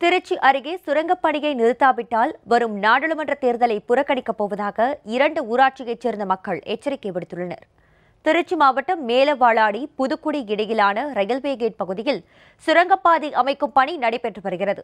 திருச்சி அருகே சுரங்கப்பணியை நிறுத்தாவிட்டால் வரும் நாடாளுமன்ற தேர்தலை புறக்கணிக்கப் போவதாக இரண்டு ஊராட்சியைச் சேர்ந்த மக்கள் எச்சரிக்கை விடுத்துள்ளனர். திருச்சி மாவட்டம் மேலவாளாடி புதுக்குடி இடையிலான ரயில்வே கேட் பகுதியில் சுரங்கப்பாதை அமைக்கும் பணி நடைபெற்று வருகிறது.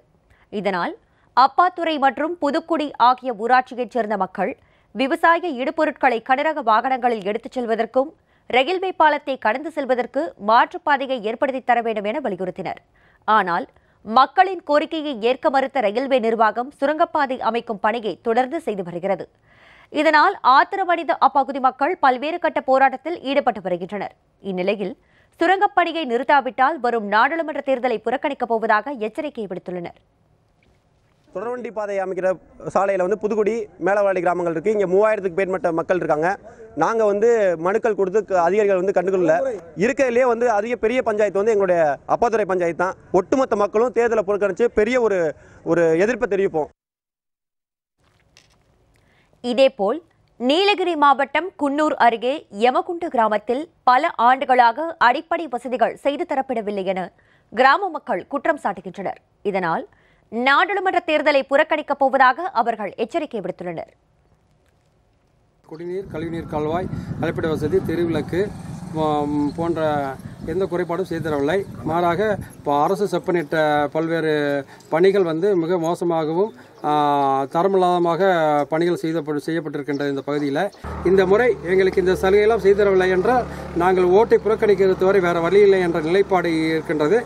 இதனால் அப்பாத்துறை மற்றும் புதுக்குடி ஆகிய ஊராட்சியைச் சேர்ந்த மக்கள் விவசாய இடுபொருட்களை கனரக வாகனங்களில் எடுத்துச் செல்வதற்கும் ரயில்வே பாலத்தை கடந்து செல்வதற்கு மாற்றுப்பாதையை ஏற்படுத்தி தர வேண்டும் என வலியுறுத்தினர். ஆனால் மக்களின் கோரிக்கையை ஏற்க மறுத்த ரயில்வே நிர்வாகம் சுரங்கப்பாதை அமைக்கும் பணியை தொடர்ந்து செய்து வருகிறது. இதனால் ஆத்திரமடைந்த அப்பகுதி மக்கள் பல்வேறு கட்ட போராட்டத்தில் ஈடுபட்டு வருகின்றனர். இந்நிலையில் சுரங்கப்பணியை நிறுத்தாவிட்டால் வரும் நாடாளுமன்ற தேர்தலை புறக்கணிக்கப் போவதாக எச்சரிக்கை விடுத்துள்ளனர். தொடர்வண்டி பாதை அமைக்கிற சாலையில் வந்து புதுக்குடி மேலவாடி கிராமங்கள் இருக்குது இங்கே மூவாயிரத்துக்கு பேர்மட்ட மக்கள் இருக்காங்க. நாங்கள் வந்து மனுக்கள் கொடுத்து க- அதிகாரிகள் வந்து கண்டுக்கல இருக்கிறதுலே வந்து அதிக பெரிய பஞ்சாயத்து வந்து எங்களுடைய அப்பாத்துறை பஞ்சாயத்து தான். ஒட்டுமொத்த மக்களும் தேர்தலை புறக்கணித்து பெரிய ஒரு ஒரு எதிர்ப்பை தெரிவிப்போம். இதேபோல் நீலகிரி மாவட்டம் குன்னூர் அருகே யமகுண்டு கிராமத்தில் பல ஆண்டுகளாக அடிப்படை வசதிகள் செய்து தரப்படவில்லை என கிராம மக்கள் குற்றம் சாட்டுகின்றனர். இதனால் நாடாளுமன்ற தேர்தலை புறக்கணிக்கப் போவதாக அவர்கள் எச்சரிக்கை விடுத்துள்ளனர். குடிநீர் கழிவுநீர் கால்வாய் கழிப்பிட வசதி தெருவிளக்கு போன்ற எந்த குறைபாடும் செய்து தரவில்லை மாறாக இப்போ அரசு செப்பனிட்ட பல்வேறு பணிகள் வந்து மிக மோசமாகவும் தரமில்லாதமாக பணிகள் செய்த செய்யப்பட்டிருக்கின்ற இந்த பகுதியில். இந்த முறை எங்களுக்கு இந்த சலுகையெல்லாம் செய்து தரவில்லை என்றால் நாங்கள் ஓட்டை புறக்கணிக்கிறது வரை வேறு வழி இல்லை என்ற நிலைப்பாடு இருக்கின்றது.